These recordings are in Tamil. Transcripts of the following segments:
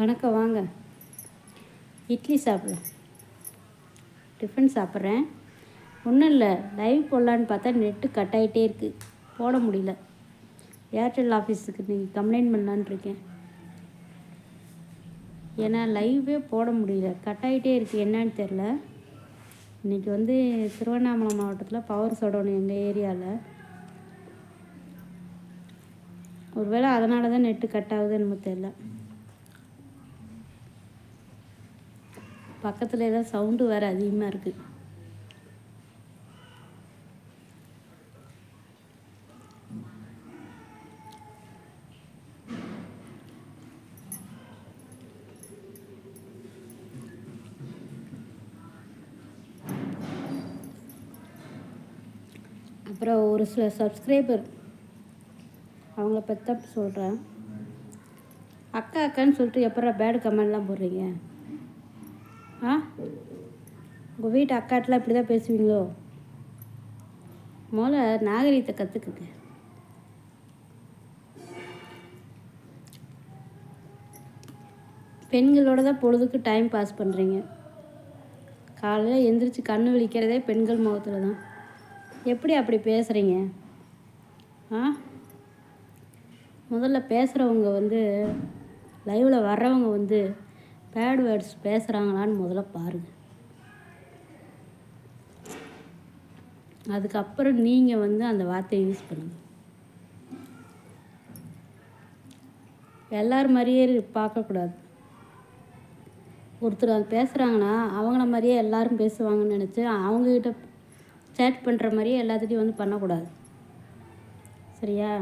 வணக்கம் வாங்க. இட்லி சாப்பிட்றேன் டிஃபன் சாப்பிட்றேன். ஒன்றும் இல்லை லைவ் போடலான்னு பார்த்தா நெட்டு கட் ஆகிட்டே இருக்குது போட முடியல. ஏர்டெல் ஆஃபீஸுக்கு நீங்கள் கம்ப்ளைண்ட் பண்ணலான்னு இருக்கேன். ஏன்னா லைவே போட முடியல. கட் ஆகிட்டே இருக்குது என்னன்னு தெரில இன்றைக்கி வந்து திருவண்ணாமலை மாவட்டத்தில் பவர் சடோன் எங்கள் ஏரியாவில் ஒருவேளை அதனால தான் நெட்டு கட் ஆகுது என்னமோ தெரில பக்கத்தில் ஏதோ சவுண்டு வேறு அதிகமாக இருக்குது அப்புறம் ஒரு சில சப்ஸ்கிரைபர் அவங்கள பற்றி தான் சொல்கிறேன் அக்கா அக்கான்னு சொல்லிட்டு எப்போ பேடு கமெண்ட்லாம் போடுறீங்க? ஆ? உங்கள் வீட்டு அக்காட்டெலாம் இப்படி தான் பேசுவீங்களோ? முதல்ல நாகரீகத்தை கற்றுக்குங்க பெண்களோட தான் பொழுதுக்கு டைம் பாஸ் பண்ணுறீங்க காலையில் எந்திரிச்சு கண்ணு விழிக்கிறதே பெண்கள் முகத்தில் தான். எப்படி அப்படி பேசுகிறீங்க ஆ? முதல்ல பேசுகிறவங்க வந்து லைவில் வர்றவங்க வந்து பேட் வேர்ட்ஸ் பேசுகிறாங்களான்னு முதல்ல பாருங்கள் அதுக்கப்புறம் நீங்கள் வந்து அந்த வார்த்தையை யூஸ் பண்ணுங்கள் எல்லார் மாதிரியே பார்க்கக்கூடாது. ஒருத்தர் அது பேசுகிறாங்கன்னா அவங்கள மாதிரியே எல்லாரும் பேசுவாங்கன்னு நினச்சி அவங்கக்கிட்ட சேட் பண்ணுற மாதிரியே எல்லாத்துட்டையும் வந்து பண்ணக்கூடாது. சரியா?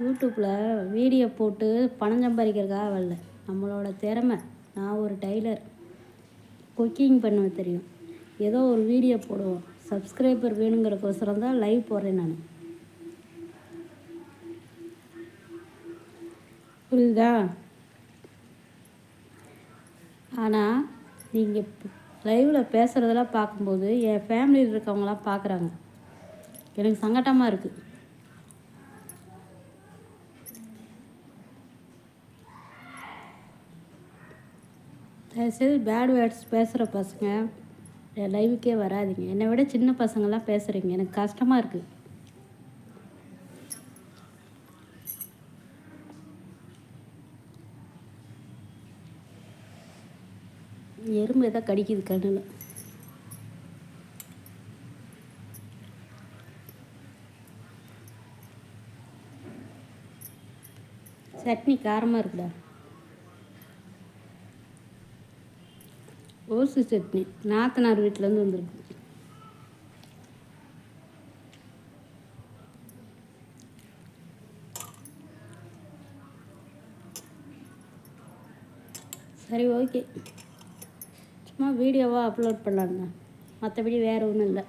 யூடியூப்பில் வீடியோ போட்டு பணம் சம்பாதிக்கிறதுக்காக வரல. நம்மளோட திறமை. நான் ஒரு டைலர் குக்கிங் பண்ணுவேன் தெரியும். ஏதோ ஒரு வீடியோ போடுவோம். சப்ஸ்கிரைபர் வேணுங்கிறக்கோசரம் தான் லைவ் போடுறேன் நான். புரியுதா? ஆனால் நீங்கள் லைவில் பேசுகிறதெல்லாம் பார்க்கும்போது என் ஃபேமிலியில் இருக்கவங்களாம் பார்க்குறாங்க. எனக்கு சங்கட்டமாக இருக்குது தயவுசெய்து பேட் வேர்ட்ஸ் பேசுகிற பசங்க லைவுக்கே வராதிங்க. என்னை விட சின்ன பசங்கள்லாம் பேசுகிறீங்க எனக்கு கஷ்டமாக இருக்குது எறும்பு எதாவது கடிக்குது கண்ணில். சட்னி காரமாக இருக்குடா. ஓசு சட்னி. நாத்தனார் வீட்டிலேருந்து வந்திருக்கு. சரி ஓகே. சும்மா வீடியோவாக அப்லோட் பண்ணலாங்க மற்றபடி வேறு ஒன்றும் இல்லை.